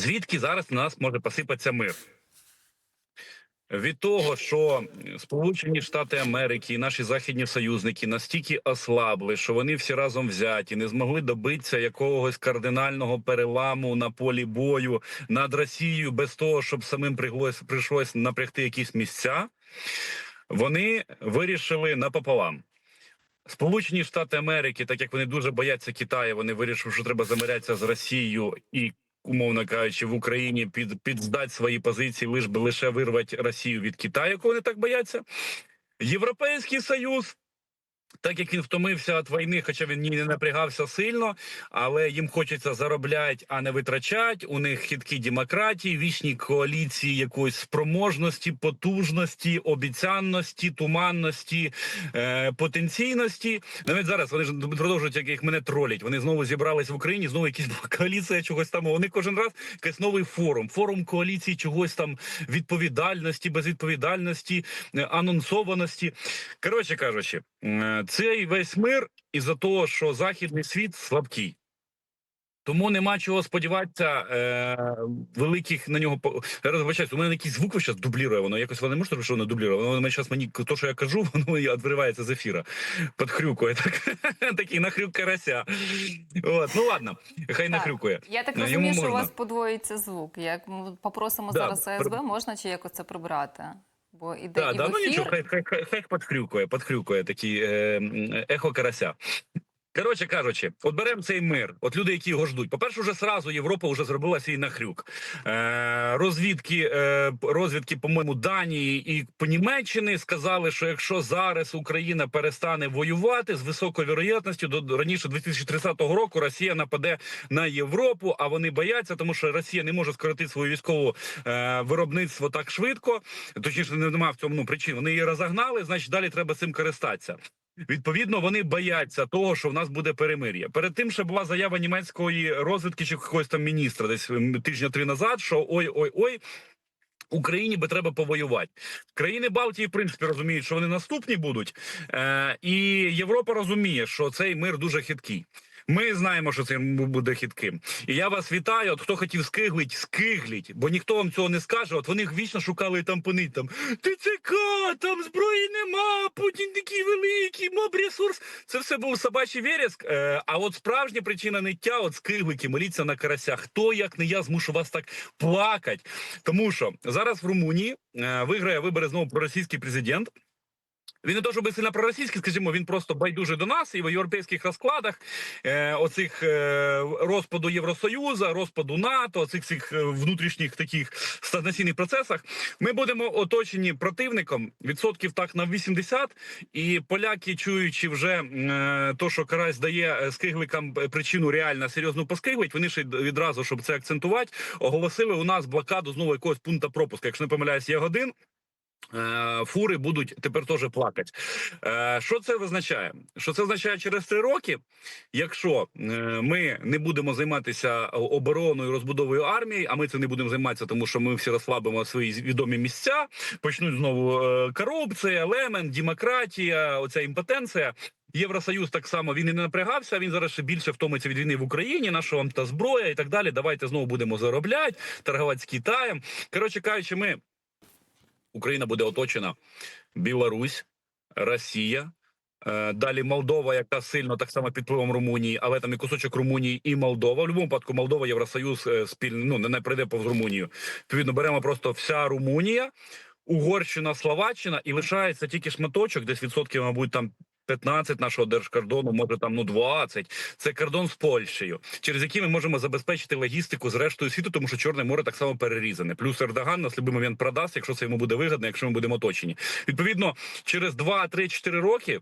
Звідки зараз на нас може посипатися мир? Від того, що Сполучені Штати Америки і наші західні союзники настільки ослабли, що вони всі разом взяті, не змогли добитися якогось кардинального переламу на полі бою над Росією без того, щоб самим прийшлось, прийшлось напрягти якісь місця. Вони вирішили напополам. Сполучені Штати Америки, так як вони дуже бояться Китаю, вони вирішили, що треба замирятися з Росією і, умовно кажучи, в Україні під, підздати свої позиції, лиш би лише вирвати Росію від Китаю, якого вони так бояться. Європейський Союз. Так як він втомився від війни, хоча він ні не напрягався сильно, але їм хочеться заробляти, а не витрачати. У них хиткі демократії, вічні коаліції якоїсь спроможності, потужності, обіцянності, туманності, е, потенційності. Навіть зараз вони ж продовжують як їх мене тролять. Вони знову зібрались в Україні. Знову якісь коаліція чогось там. Вони кожен раз якийсь новий форум, форум коаліції чогось там відповідальності, безвідповідальності, е, анонсованості. Коротше кажучи, цей весь мир із-за того, що західний світ слабкий. Тому нема чого сподіватися е, великих на нього Я розбачаюсь, у мене якийсь звук зараз дублірує, воно якось воно не може, що воно дублірує. Воно мене зараз мені то, що я кажу, воно і відривається з ефіра. Подхрюкує так. Такий нахрюк карася. От, ну ладно, хай нахрюкує. Я так Ну, розумію, що у вас подвоїться звук. Як ми попросимо Да, зараз при- можна чи якось це прибрати? Бо іде Да, і да, в ну нічого, хай, хай, хай, хай подхрюкує, подхрюкує такий е, ехо карася. Коротше кажучи, от беремо цей мир. От люди, які його ждуть. По-перше, вже сразу Європа вже зробила свій нахрюк. Е, розвідки, е, розвідки, по-моєму, Данії і по Німеччини сказали, що якщо зараз Україна перестане воювати з високою вірогідністю, до раніше 2030 року Росія нападе на Європу, а вони бояться, тому що Росія не може скоротити свою військову е, виробництво так швидко. Точніше, немає в цьому ну, причин. Вони її розогнали, значить далі треба цим користатися. Відповідно, вони бояться того, що в нас буде перемир'я. Перед тим ще була заява німецької розвідки чи якогось там міністра, десь тижня три назад, що ой, ой, ой. Україні би треба повоювати. Країни Балтії, в принципі, розуміють, що вони наступні будуть, е, і Європа розуміє, що цей мир дуже хиткий. Ми знаємо, що мир буде хитким. І я вас вітаю. От хто хотів скиглить, скигліть, бо ніхто вам цього не скаже. От вони вічно шукали там понить там ТЦК, там зброї нема, Путін такий великий, моб ресурс. Це все був собачий вереск. Е, а от справжня причина ниття, от скиглики, моліться на карасях. Хто як не я змушу вас так плакати? Тому що зараз в Румунії е, виграє вибори знову проросійський президент. Він не то, щоб сильно проросійський, скажімо, він просто байдужий до нас і в європейських розкладах е, оцих е, розпаду Євросоюзу, розпаду НАТО, оцих всіх е, внутрішніх таких стагнаційних процесах. Ми будемо оточені противником відсотків так на 80, і поляки, чуючи вже е, то, що Карась дає е, скигликам е, причину реально серйозно поскиглить, вони ще відразу, щоб це акцентувати, оголосили у нас блокаду знову якогось пункту пропуску. Якщо не помиляюсь, є годин. Е, Фури будуть тепер теж плакати. Е, Що це означає? Що це означає через три роки? Якщо е, ми не будемо займатися обороною, розбудовою армії, а ми це не будемо займатися, тому що ми всі розслабимо свої відомі місця, почнуть знову корупція, елемент, демократія, оця імпотенція. Євросоюз так само він і не напрягався. Він зараз ще більше втомиться від війни в Україні. Вам та зброя і так далі. Давайте знову будемо заробляти, торгувати з Китаєм. Коротше кажучи, ми Україна буде оточена Білорусь, Росія. е, Далі Молдова, яка сильно так само під впливом Румунії, але там і кусочок Румунії і Молдова. В будь-якому випадку Молдова, Євросоюз спільний. спільно ну, не прийде повз Румунію. Відповідно, беремо просто вся Румунія, Угорщина, Словаччина, і лишається тільки шматочок, десь відсотків, мабуть, там 15 нашого держкордону, може там ну 20. Це кордон з Польщею, через який ми можемо забезпечити логістику з рештою світу, тому що Чорне море так само перерізане. Плюс Ердоган нас в будь-який момент продасть, якщо це йому буде вигідно, якщо ми будемо оточені. Відповідно, через 2, 3, 4 роки.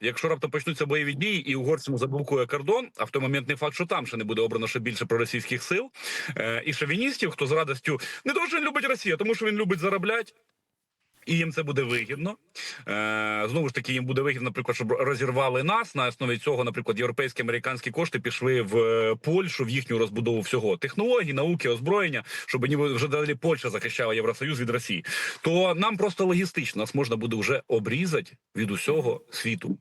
Якщо раптом почнуться бойові дії і угорцям заблокує кордон, а в той момент не факт, що там ще не буде обрано ще більше проросійських сил е, і шовіністів, хто з радістю не тому, що він любить Росію, а тому що він любить заробляти. І їм це буде вигідно. Е, знову ж таки, їм буде вигідно, наприклад, щоб розірвали нас. На основі цього, наприклад, європейські американські кошти пішли в е, Польщу в їхню розбудову всього технологій, науки, озброєння, щоб ніби вже далі Польща захищала Євросоюз від Росії. То нам просто логістично нас можна буде вже обрізати від усього світу.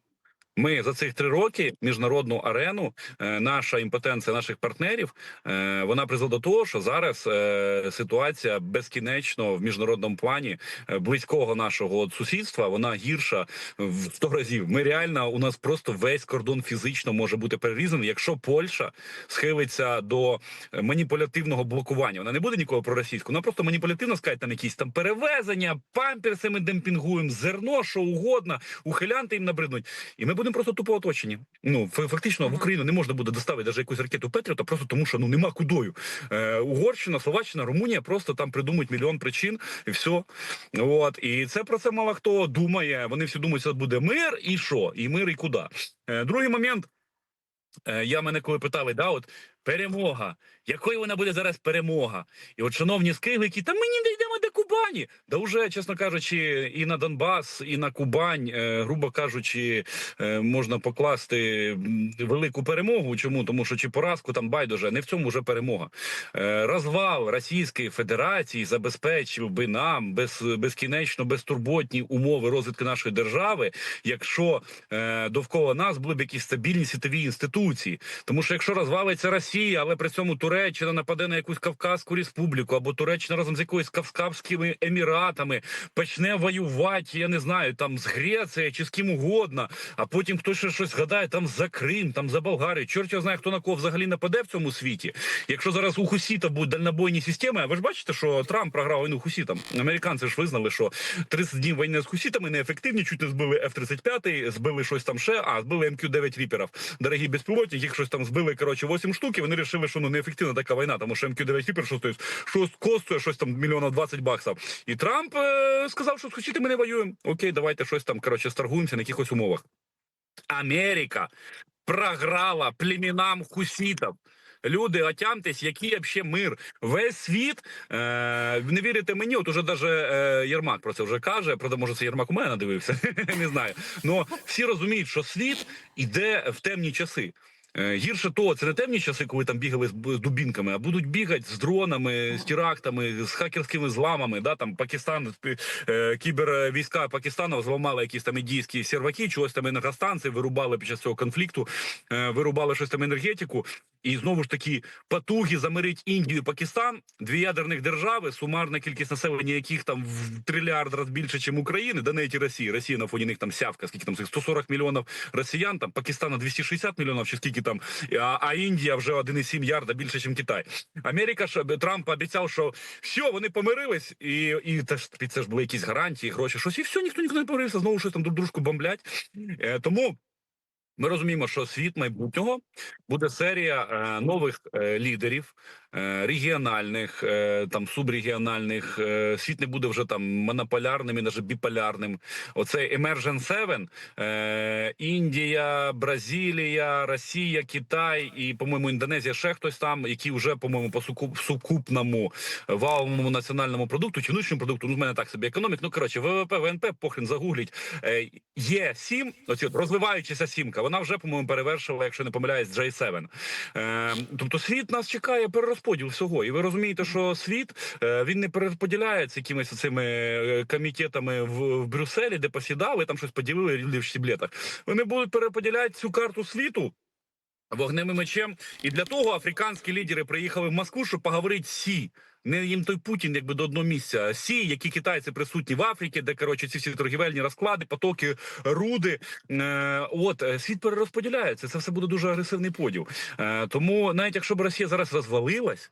Ми за цих три роки міжнародну арену, е, наша імпотенція наших партнерів, е, вона призвела до того, що зараз е, ситуація безкінечно в міжнародному плані близького нашого сусідства, вона гірша в 100 разів. Ми реально у нас просто весь кордон фізично може бути перерізаний, якщо Польща схилиться до маніпулятивного блокування. Вона не буде нікого проросійського, вона просто маніпулятивно скаже там якісь там перевезення, памперси ми демпінгуємо, зерно, що угодно, ухилянти їм набриднуть. І ми будемо просто тупо оточені. Ну фактично в Україну не можна буде доставити навіть якусь ракету Петріота, просто тому що ну нема кудою. Е, Угорщина, Словаччина, Румунія просто там придумують мільйон причин, і все. От і це про це мало хто думає. Вони всі думають, що буде мир, і що? І мир, і куди. Е, Другий момент. Е, Я мене коли питали, да, от перемога. Якою вона буде зараз перемога? І от шановні скиглики, та ми не дійдемо до Кубані. Да вже, чесно кажучи, і на Донбас, і на Кубань, е, грубо кажучи, е, можна покласти велику перемогу. Чому? Тому що чи поразку там байдуже, не в цьому вже перемога. Е, Розвал Російської Федерації забезпечив би нам без, безкінечно безтурботні умови розвитку нашої держави, якщо довкола нас були б якісь стабільні світові інституції. Тому що якщо розвалиться Росія, але при цьому Туреччина нападе на якусь Кавказську республіку, або Туреччина разом з якоюсь Кавказськими еміратами почне воювати, я не знаю, там з Грецією чи з ким угодно, а потім хтось ще щось згадає там за Крим, там за Болгарію. Чорт його знає, хто на кого взагалі нападе в цьому світі. Якщо зараз у Хусіта будуть дальнобойні системи, а ви ж бачите, що Трамп програв війну Хусітам. Американці ж визнали, що 30 днів війни з Хусітами неефективні, чуть не збили F-35, збили щось там ще, а збили МК-9 Ріперів. Дорогі безпілотники, їх щось там збили, коротше, 8 штук, і вони вирішили, що ну неефективна така війна, тому що МК-9 Ріпер що стоїть, щось коштує, щось там мільйона 20 баксів. І Трамп е, сказав, що з Хусітами не воюємо. Окей, давайте щось там, коротше, старгуємося на якихось умовах. Америка програла племінам хусітів. Люди, отямтесь, який вообще мир. Весь світ, е, не вірите мені, от уже даже е, Єрмак про це вже каже. Правда, може, це Єрмак у мене надивився, не знаю. Ну всі розуміють, що світ іде в темні часи. Е, Гірше того, це не темні часи, коли там бігали з, дубінками, а будуть бігати з дронами, з терактами, з хакерськими зламами. Да, там Пакистан, е, кібервійська Пакистану зламали якісь там індійські серваки, чогось там енергостанції, вирубали під час цього конфлікту, е, вирубали щось там енергетику. І знову ж таки потуги замирить Індію Пакистан, дві ядерних держави, сумарна кількість населення, яких там в трильярд раз більше, ніж України, да навіть і Росії. Росія на фоні них там сявка, скільки там цих 140 мільйонів росіян, там Пакистана 260 мільйонів, чи скільки там, а, а Індія вже 1,7 ярда більше, ніж Китай. Америка ж Трамп обіцяв, що все, вони помирились, і, і теж під це ж були якісь гарантії, гроші, щось, і все, ніхто ніхто не помирився, знову щось там друг дружку бомблять. Е, тому. Ми розуміємо, що світ майбутнього буде серія е, нових е, лідерів, регіональних, е, там субрегіональних. Е, світ не буде вже там монополярним і навіть біполярним. Оцей Emergent Seven, е, Індія, Бразилія, Росія, Китай і, по-моєму, Індонезія, ще хтось там, які вже, по-моєму, по сукупному валовому національному продукту чи внутрішньому продукту, ну в мене так собі економік. Ну коротше, ВВП, ВНП, похрен загугліть. Е, є сім, оці розвиваючася сімка. Вона вже, по-моєму, перевершила, якщо не помиляюсь, J7. Е, тобто світ нас чекає перерозподіл всього. І ви розумієте, що світ е, він не перерозподіляється якимись цими е, комітетами в, в Брюсселі, де посідали, там щось поділили в сіблетах. Вони будуть перерозподіляти цю карту світу. Вогнем і мечем, і для того африканські лідери приїхали в Москву, щоб поговорити сі. Не їм той Путін, якби до одного місця. а Сі, які китайці присутні в Африці, де коротше ці всі торгівельні розклади, потоки, руди. Е, от е, світ перерозподіляється. Це все буде дуже агресивний поділ. Е, тому навіть якщо б Росія зараз розвалилась.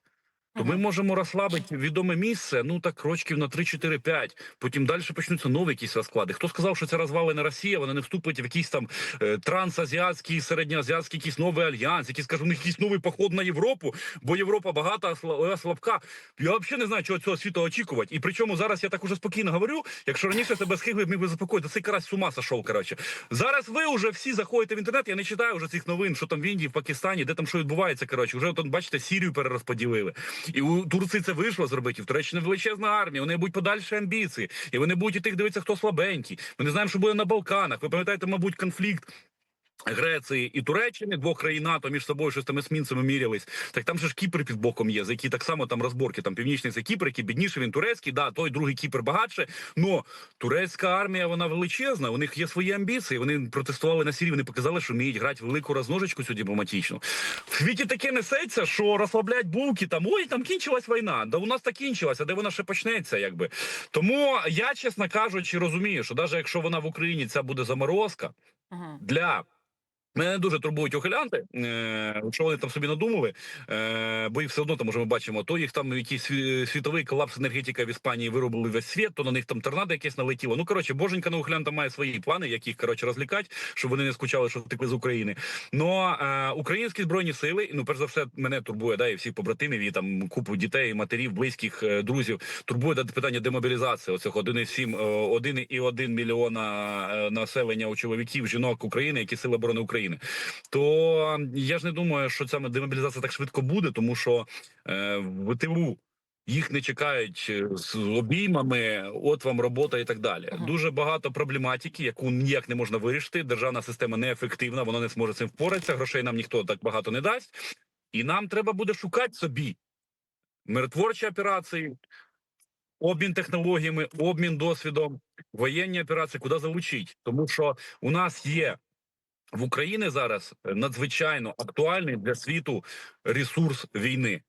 То ми можемо розслабити відоме місце, ну так рочків на 3-4-5. Потім далі почнуться нові якісь розклади. Хто сказав, що це розвалена Росія? Вона не вступить в якийсь там е, трансазіатський, середньоазіатський якийсь новий альянс, якийсь скажу, у якийсь новий поход на Європу, бо Європа багата, а сла- слабка. Я взагалі не знаю, чого цього світу очікувати. І причому зараз я так уже спокійно говорю. Якщо раніше себе схигли, міг би заспокоїти, цей карась з ума сошов. Коротше, зараз ви вже всі заходите в інтернет. Я не читаю вже цих новин, що там в Індії, в Пакистані, де там що відбувається. Коротше, вже тут бачите, Сірію перерозподілили. І у Турції це вийшло зробити. В Туреччині величезна армія. Вони будуть подальші амбіції. І вони будуть і тих дивитися, хто слабенький. Ми не знаємо, що буде на Балканах. Ви пам'ятаєте, мабуть, конфлікт. Греції і Туреччини, двох країн НАТО між собою щось там есмінцями мірялись. Так там же ж Кіпр під боком є, за які так само там розборки. Там північний це Кіпр, який бідніший, він турецький, да, той другий Кіпр багатше. Но турецька армія вона величезна. У них є свої амбіції. Вони протестували на Сирії, Вони показали, що вміють грати велику розножечку цю дипломатичну. В світі таке несеться, що розслаблять булки там. Ой, там кінчилась війна. Да у нас так кінчилася, де вона ще почнеться, якби. Тому я, чесно кажучи, розумію, що навіть якщо вона в Україні ця буде заморозка для. Мене дуже турбують ухилянти, е, що вони там собі надумали, е, бо їх все одно там уже ми бачимо, то їх там якийсь світовий колапс енергетика в Іспанії виробили весь світ, то на них там торнадо якесь налетіло. Ну коротше, боженька на ухилянта має свої плани, як їх коротше розлікати, щоб вони не скучали, що втекли з України. Ну е, українські збройні сили, ну перш за все, мене турбує, да, і всіх побратимів, і там купу дітей, матерів, близьких, е, друзів. Турбує да, питання демобілізації. Оцих 1,7, е, 1,1 мільйона населення у чоловіків, жінок України, які сили оборони України. То я ж не думаю, що ця демобілізація так швидко буде, тому що е, в ТВУ їх не чекають е, з обіймами, от вам робота і так далі. Ага. Дуже багато проблематики, яку ніяк не можна вирішити. Державна система неефективна, вона не зможе цим впоратися. Грошей нам ніхто так багато не дасть, і нам треба буде шукати собі миротворчі операції. Обмін технологіями, обмін досвідом, воєнні операції, куди залучити, тому що у нас є в Україні зараз надзвичайно актуальний для світу ресурс війни.